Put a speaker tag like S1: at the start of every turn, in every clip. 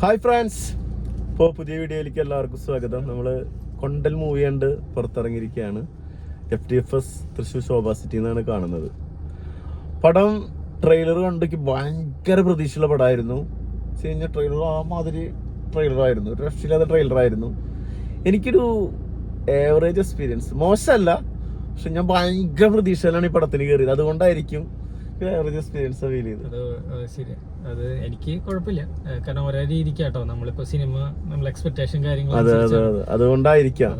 S1: Hi friends ഇപ്പോൾ പുതിയ വീഡിയോയിലേക്ക് എല്ലാവർക്കും സ്വാഗതം. നമ്മൾ കൊണ്ടൽ മൂവി കണ്ട് പുറത്തിറങ്ങിയിരിക്കുകയാണ്. F T F S Thrissur Shobha city എന്നാണ് കാണുന്നത്. പടം ട്രെയിലർ കണ്ടിക്ക് ഭയങ്കര പ്രതീക്ഷയുള്ള പടമായിരുന്നു. കഴിഞ്ഞ ട്രെയിലർ ആ മാതിരി ട്രെയിലറായിരുന്നു ഒരു രക്ഷയില്ലാത്ത ട്രെയിലറായിരുന്നു എനിക്കൊരു ഏവറേജ് എക്സ്പീരിയൻസ് മോശമല്ല പക്ഷെ ഞാൻ ഭയങ്കര പ്രതീക്ഷയിലാണ് ഈ പടത്തിന് കയറിയത്. അതുകൊണ്ടായിരിക്കും ഏവറേജ് എക്സ്പീരിയൻസ് ഫീൽ ചെയ്തത്.
S2: അത് ശരി അത് എനിക്ക് കുഴപ്പമില്ല. കാരണം കാരണം ഓരോ രീതിക്കാട്ടോ. നമ്മളിപ്പോ സിനിമ നമ്മൾ എക്സ്പെക്ടേഷൻ കാര്യങ്ങൾ
S1: അതെ അതെ അതെ. അതുകൊണ്ടായിരിക്കാം.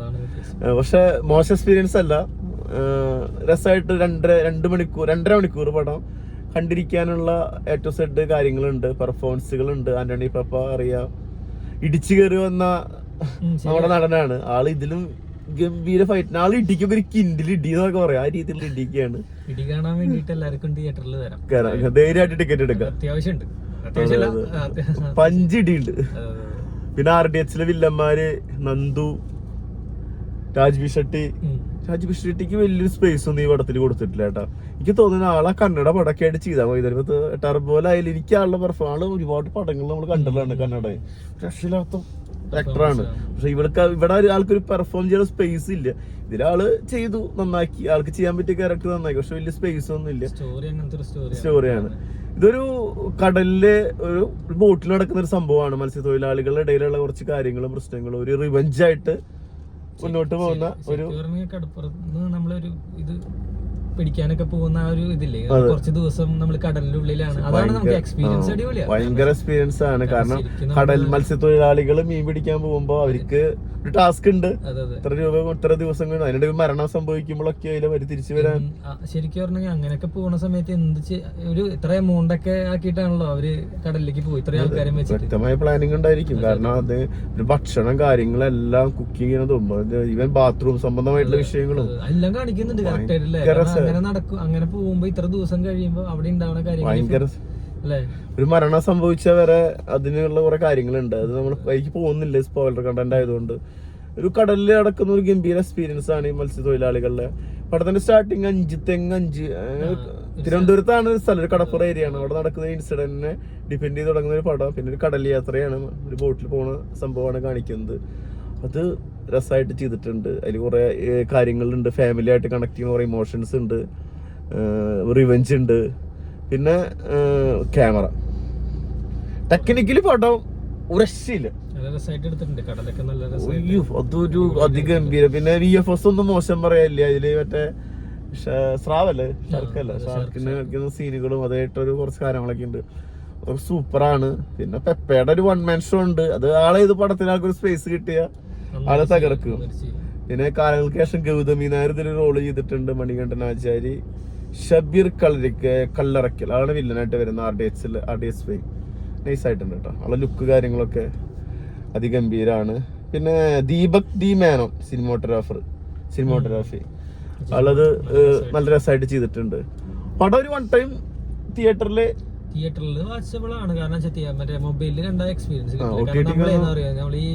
S1: പക്ഷെ മോശം എക്സ്പീരിയൻസ് അല്ല. രസമായിട്ട് രണ്ടര രണ്ട് മണിക്കൂർ രണ്ടര മണിക്കൂർ പടം കണ്ടിരിക്കാനുള്ള എ ടു സെഡ് കാര്യങ്ങളുണ്ട്. പെർഫോമൻസുകളുണ്ട് ആന്റണി പപ്പ അറിയാം. ഇടിച്ചു കയറി വന്ന നമ്മുടെ നടനാണ്. ആൾ ഇതിലും ഗംഭീര ഫൈറ്റ് ആൾ ഇടിക്കുമ്പോ ഒരു കിൻഡിൽ ഇടി എന്നൊക്കെ പറയാം. ആ രീതിയിൽ ഇടിക്കുകയാണ്
S2: ഇടി കാണാൻ വേണ്ടിട്ട് എല്ലാവർക്കും തിയേറ്ററിൽ തരാം.
S1: ധൈര്യമായിട്ട് ടിക്കറ്റ് എടുക്കാം.
S2: അത്യാവശ്യമുണ്ട് പഞ്ചിടിയുണ്ട്.
S1: പിന്നെ ആർ ഡി എച്ചിലെ വില്ലന്മാര് നന്ദു രാജ്ബി ഷെട്ടി. രാജ്ബി ഷെട്ടിക്ക് വലിയൊരു സ്പേസ് ഒന്നും ഈ പടത്തിൽ കൊടുത്തിട്ടില്ല കേട്ടോ. എനിക്ക് തോന്നുന്ന ആളെ കന്നഡ പടക്കായിട്ട് ആയിട്ട് ചെയ്താൽ മതി. ടർബോലായാലും എനിക്ക് ആളുടെ പെർഫോം ആൾ ഒരുപാട് പടങ്ങൾ നമ്മൾ കണ്ടിട്ടുള്ളതാണ് കന്നഡ രക്ഷയില്ലാത്ത ആക്ടറാണ് പക്ഷെ ഇവൾക്ക് ഇവിടെ ഒരു ആൾക്കൊരു പെർഫോം ചെയ്യാൻ സ്പേസ് ഇല്ല. ഇതിലാൾ ചെയ്തു നന്നാക്കി. ആൾക്ക് ചെയ്യാൻ പറ്റിയ ക്യാരക്ടർ നന്നാക്കി. പക്ഷെ വലിയ സ്പേസ് ഒന്നും ഇല്ല. സ്റ്റോറിയാണ് ഇതൊരു കടലിലെ ഒരു ബോട്ടിൽ നടക്കുന്ന ഒരു സംഭവമാണ്. മത്സ്യത്തൊഴിലാളികളുടെ ഇടയിലുള്ള കുറച്ച് കാര്യങ്ങളും പ്രശ്നങ്ങളും. ഒരു റിവഞ്ചായിട്ട് മുന്നോട്ട് പോകുന്ന ഒരു
S2: പിടിക്കാനൊക്കെ പോകുന്ന ആ ഒരു ഇതില്ലേ? കുറച്ച് ദിവസം നമ്മൾ കടലിന്റെ ഉള്ളിലാണ് അതാണ് നമുക്ക് എക്സ്പീരിയൻസ് അടിപൊളിയാണ്
S1: ഭയങ്കര എക്സ്പീരിയൻസ് ആണ്. കാരണം കടൽ മത്സ്യത്തൊഴിലാളികൾ മീൻ പിടിക്കാൻ പോകുമ്പോ അവർക്ക് ഒരു ടാസ്ക് ഉണ്ട്. ഇത്ര രൂപ ഇത്ര ദിവസം കഴിഞ്ഞു. അതിനിടെ മരണം സംഭവിക്കുമ്പോഴൊക്കെ അതിലെ വരി തിരിച്ചു വരാൻ
S2: ശരിക്കും പറഞ്ഞാൽ അങ്ങനെയൊക്കെ പോകുന്ന സമയത്ത് എന്ത് ഒരു ഇത്ര എമൗണ്ട് ഒക്കെ ആക്കിയിട്ടാണല്ലോ അവർ കടലിലേക്ക് പോയി ഇത്രയും ആൾക്കാരെ
S1: വ്യക്തമായ പ്ലാനിങ് ഉണ്ടായിരിക്കും. കാരണം അത് ഒരു ഭക്ഷണം കാര്യങ്ങളെല്ലാം കുക്ക് ചെയ്യുന്നതും ഈവൻ ബാത്റൂം സംബന്ധമായിട്ടുള്ള വിഷയങ്ങളും.
S2: എല്ലാം കാണിക്കുന്നുണ്ട് കറക്റ്റ് ആയിട്ടല്ലേ? അങ്ങനെ നടക്കും. അങ്ങനെ പോകുമ്പോ ഇത്ര ദിവസം കഴിയുമ്പോ അവിടെ ഉണ്ടാവുന്ന കാര്യങ്ങൾ
S1: ഒരു മരണം സംഭവിച്ച വരെ അതിനുള്ള കുറെ കാര്യങ്ങളുണ്ട്. അത് നമ്മൾ എനിക്ക് പോകുന്നില്ല? സ്പോയിലർ കണ്ടന്റ് ആയതുകൊണ്ട്. ഒരു കടലിൽ നടക്കുന്ന ഒരു ഗംഭീര എക്സ്പീരിയൻസ് ആണ് ഈ മത്സ്യത്തൊഴിലാളികളുടെ. പടത്തിന്റെ സ്റ്റാർട്ടിങ് അഞ്ച് തെങ്ങ് അഞ്ച് തിരുവനന്തപുരത്താണ് ഒരു സ്ഥലം. ഒരു കടപ്പുറ ഏരിയ ആണ്. അവിടെ നടക്കുന്ന ഇൻസിഡന്റിനെ ഡിപ്പെൻഡ് ചെയ്ത് തുടങ്ങുന്ന ഒരു പടം. പിന്നെ ഒരു കടൽ യാത്രയാണ് ഒരു ബോട്ടിൽ പോകുന്ന സംഭവമാണ് കാണിക്കുന്നത്. അത് രസമായിട്ട് ചെയ്തിട്ടുണ്ട്. അതിൽ കുറെ കാര്യങ്ങളുണ്ട്. ഫാമിലി ആയിട്ട് കണക്ട് ചെയ്യുന്ന കുറെ ഇമോഷൻസ് ഉണ്ട്. റിവെഞ്ച് ഉണ്ട്. പിന്നെ ക്യാമറ. ടെക്നിക്കലി പടം ഒരു
S2: അതൊരു
S1: അയ്യോ അതൊരു അതിഗംഭീര. പിന്നെ വി എഫ് എസ് ഒന്നും മോശം പറയാനില്ല. അതിൽ മറ്റേ സ്രാവല്ലേ ഷർക്കല്ല? ഷാർക്കിന് കളിക്കുന്ന സീനുകളും അതായിട്ടൊരു കുറച്ച് കാര്യങ്ങളൊക്കെ ഉണ്ട്. അതൊക്കെ സൂപ്പറാണ്. പിന്നെ പെപ്പയുടെ ഒരു വൺ മാൻ ഷോ ഉണ്ട്. അത് ആളെ ഇത് പടത്തിന് ആൾക്കൊരു സ്പേസ് കിട്ടിയ ആളെ തകർക്കും. പിന്നെ കാലങ്ങൾക്ക് ശേഷം ഗൗതമി നായർ ഇതിൽ റോൾ ചെയ്തിട്ടുണ്ട്. മണികണ്ഠൻ ആചാരി. ഷബീർ കളരിക്ക് കല്ലറക്കൽ ആളാണ് വില്ലനായിട്ട് വരുന്ന R D H R D S pi nice ആയിട്ടുണ്ട് കേട്ടോ ആളെ ലുക്ക് കാര്യങ്ങളൊക്കെ അതിഗംഭീരാണ്. പിന്നെ ദീപക് ദി മേനോൻ സിനിമോട്ടോഗ്രാഫർ സിനിമോട്ടോഗ്രാഫി ആളത് നല്ല രസമായിട്ട് ചെയ്തിട്ടുണ്ട്. പടം ഒരു വൺ ടൈം തിയേറ്ററിൽ
S2: തിയേറ്ററിൽ വാച്ചബിൾ ആണ്. കാരണം മറ്റേ മൊബൈലിൽ രണ്ടായ എക്സ്പീരിയൻസ് നമ്മൾ ഈ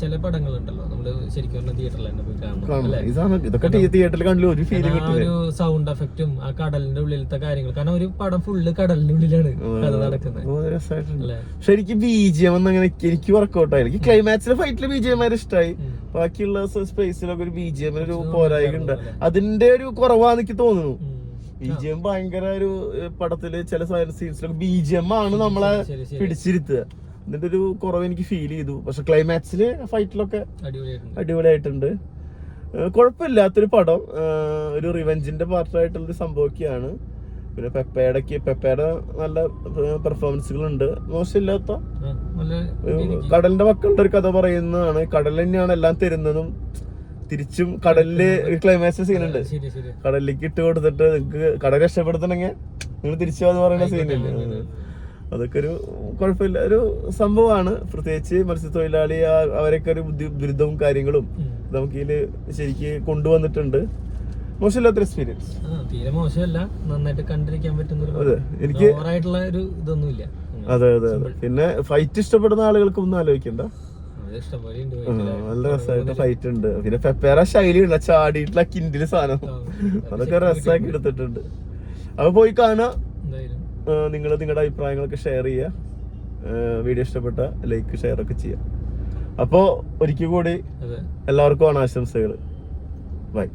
S2: ചില പടങ്ങളുണ്ടല്ലോ. നമ്മൾ ശരിക്കും പറഞ്ഞ തിയേറ്ററിൽ തന്നെ പോയി കാണണം
S1: ഇതൊക്കെ തിയേറ്ററിൽ കണ്ടു ഒരു ഫീൽ
S2: ഒരു സൗണ്ട് എഫക്റ്റും ആ കടലിന്റെ ഉള്ളിലത്തെ കാര്യങ്ങൾ. കാരണം ഒരു പടം ഫുള്ള് കടലിന്റെ ഉള്ളിലാണ് കഥ നടക്കുന്നത്.
S1: ശരിക്കും
S2: അല്ലേ
S1: പക്ഷെ എനിക്ക് ഒന്നും അങ്ങനെ എനിക്ക് ക്ലൈമാക്സിലെ ഫൈറ്റിൽ ബി ജി എം ഇഷ്ടമായി. ബാക്കിയുള്ള സ്പേസിലൊക്കെ ഒരു ബി ജി എം ഒരു പോരായ്ക ഉണ്ട്. അതിന്റെ ഒരു കുറവാന്ന് എനിക്ക് തോന്നുന്നു. ബിജിഎം ഭയങ്കര ഒരു പടത്തിൽ ചില സീൻസിലൊക്കെ ബിജിഎം ആണ് നമ്മളെ. പിടിച്ചിരുത്തുക. എന്നിട്ട് ഒരു കുറവ് എനിക്ക് ഫീൽ ചെയ്തു. പക്ഷെ ക്ലൈമാക്സിൽ ഫൈറ്റിലൊക്കെ
S2: അടിപൊളിയായിട്ടുണ്ട്.
S1: കുഴപ്പമില്ലാത്തൊരു പടം. ഒരു റിവെഞ്ചിന്റെ പാർട്ടായിട്ടുള്ളൊരു സംഭവമൊക്കെയാണ്. പിന്നെ പെപ്പയുടെക്ക് പെപ്പയുടെ നല്ല പെർഫോമൻസുകളുണ്ട് മോശമില്ലാത്ത കടലിന്റെ മക്കളുടെ ഒരു കഥ പറയുന്നതാണ്. കടൽ തന്നെയാണ് എല്ലാം തരുന്നതും. തിരിച്ചും കടലിൽ ഒരു ക്ലൈമാക്സ് സീനുണ്ട് കടലിലേക്ക് ഇട്ട് കൊടുത്തിട്ട് നിങ്ങക്ക് കടൽ രക്ഷപ്പെടുത്തണമെങ്കിൽ നിങ്ങൾ തിരിച്ചു പോകാന്ന് പറയുന്ന സീനില്ലേ അതൊക്കെ ഒരു കുഴപ്പമില്ല. ഒരു സംഭവമാണ്. പ്രത്യേകിച്ച് മത്സ്യത്തൊഴിലാളി അവരൊക്കെ ഒരു ബുദ്ധി ദുരിതവും കാര്യങ്ങളും. നമുക്ക് ഇതിൽ ശരിക്ക് കൊണ്ടുവന്നിട്ടുണ്ട്. മോശമില്ലാത്ത എക്സ്പീരിയൻസ്
S2: തീരെ മോശമല്ല. നന്നായിട്ട് കണ്ടിരിക്കാൻ പറ്റുന്ന ഒരു
S1: അതെ. എനിക്ക്
S2: ഓവറായിട്ടുള്ള ഒരു ഇതൊന്നുമില്ല.
S1: അതെ അതെ അതെ. പിന്നെ ഫൈറ്റ് ഇഷ്ടപ്പെടുന്ന ആളുകൾക്ക് ഒന്നും ആലോചിക്കണ്ട നല്ല രസമായിട്ട് ഫൈറ്റ് ഉണ്ട്. പിന്നെ പെപ്പേറ ശൈലി ഉണ്ട് ചാടിയിട്ടുള്ള കിൻഡിൽ സാധനം. അതൊക്കെ രസമാക്കി എടുത്തിട്ടുണ്ട്. അപ്പൊ പോയി
S2: എന്തായാലും
S1: നിങ്ങൾ നിങ്ങളുടെ അഭിപ്രായങ്ങളൊക്കെ ഷെയർ ചെയ്യുക. വീഡിയോ ഇഷ്ടപ്പെട്ട ലൈക്ക് ഷെയർ ഒക്കെ ചെയ്യുക. അപ്പോൾ ഒരിക്കൽ കൂടി എല്ലാവർക്കും ആണ് ആശംസകൾ. ബൈ